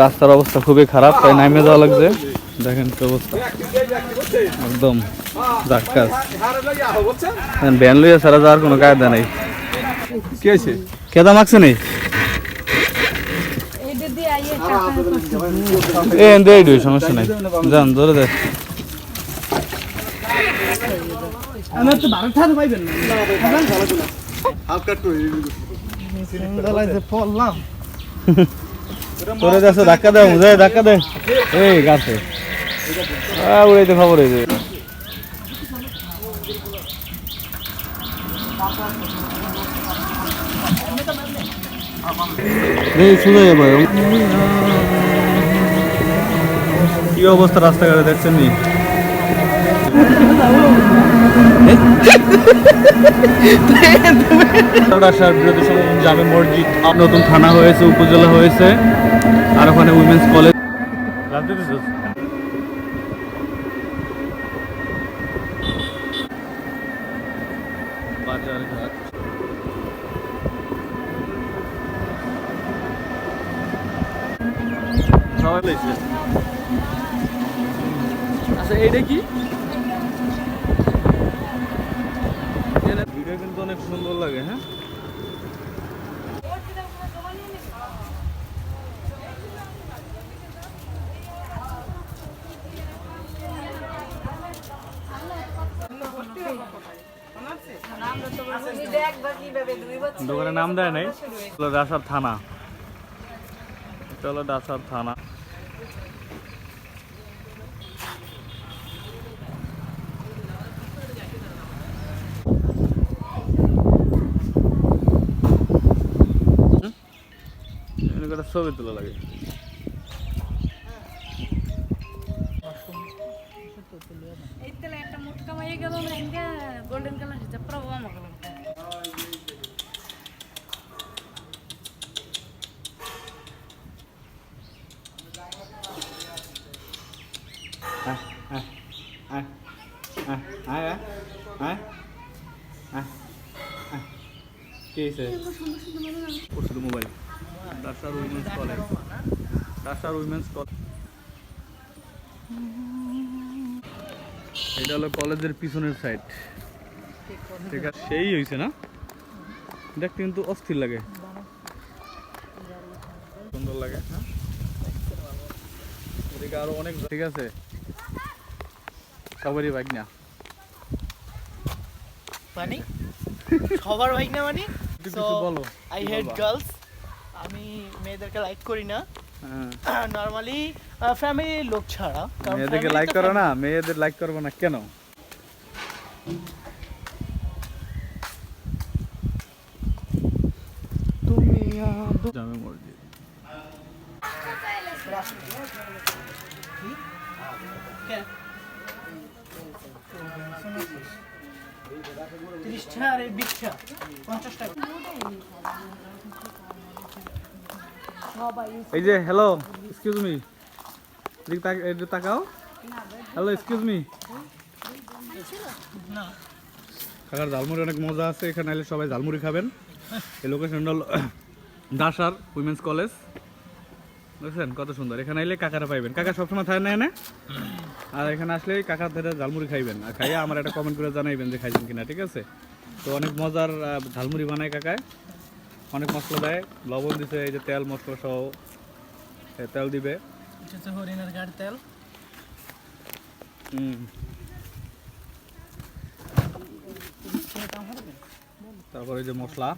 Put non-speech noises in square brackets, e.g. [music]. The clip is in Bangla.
রাস্তার অবস্থা খুবই খারাপ তাই নামে যাওয়া লাগছে। দেখেন কি অবস্থা। একদম জাক্কাস ভ্যান লইয়া সারা যাওয়ার কোনো কায়দা নেই। কি আছে কেদা মাখছে নেই দে সমস্যা নাই। যান ধরে দে। আমার তো বারো টাকা পাইবেন না? পড়লাম [laughs] তোরে যাচ্ছে, ধাক্কা দে মুঝে ধাক্কা দে। এই, গাছে। উড়াইতে খবর হয়েছে কি অবস্থা রাস্তাঘাটে, দেখছেন নি? বিরোধী সংগঠন জামে মসজিদ। নতুন থানা হয়েছে, উপজেলা হয়েছে, আর ওখানে উইমেন্স কলেজ আচ্ছা এইটা কি ভিডিও কিন্তু অনেক সুন্দর লাগে হ্যাঁ? দোকানের নাম দেয় নাই? হলো ডাসার থানা। হলো ডাসার থানা। ছবি তোলা লাগে মুটকা মাইয়ে গেল doctor women's college doctor women's college এটা হলো কলেজের পিছনের সাইড ঠিক আছে সেই হয়েছে না? দেখতে কিন্তু অস্থির লাগে। সুন্দর লাগে হ্যাঁ? এদিকে আরও অনেক ঠিক আছে। সবারই বাইক না মানে? সবার বাইক না মানে কিছু বলো আই বলবা? গার্লস মেয়েদেরকে লাইক করি না। নর্মালি ফ্যামিলির [clears throat] লোক ছাড়া। মেয়েদেরকে লাইক করো। না মেয়েদের লাইক করব না কেন? তুমি জামে মসজিদ। কেন? তিরিশ টাকা আর এই বিশ টাকা পঞ্চাশ টাকা। এই যে হ্যালো এক্সকিউজ মি তাকাও। হ্যালো এক্সকিউজ মি কাকার ঝালমুড়ি অনেক মজা আছে, এখানে এলে সবাই ঝালমুড়ি খাবেন। এই লোকেশন হলো ডাসার উইমেন্স কলেজ বুঝছেন কত সুন্দর, এখানে এলে কাকারা পাইবেন। কাকা সবসময় থাকে না এনে আর এখানে আসলে কাকার ধরে ঝালমুড়ি খাইবেন। আর খাইয়ে আমার একটা কমেন্ট করে জানাইবেন যে খাইছেন কিনা, ঠিক আছে? তো অনেক মজার ঝালমুড়ি বানায় কাকায়। অনেক মশলা দেয়। লবণ দিছে এই যে তেল মশলা সহ। তেল দিবে। হরিণের গাড়ি তেল। হুম। তারপরে যে মশলা।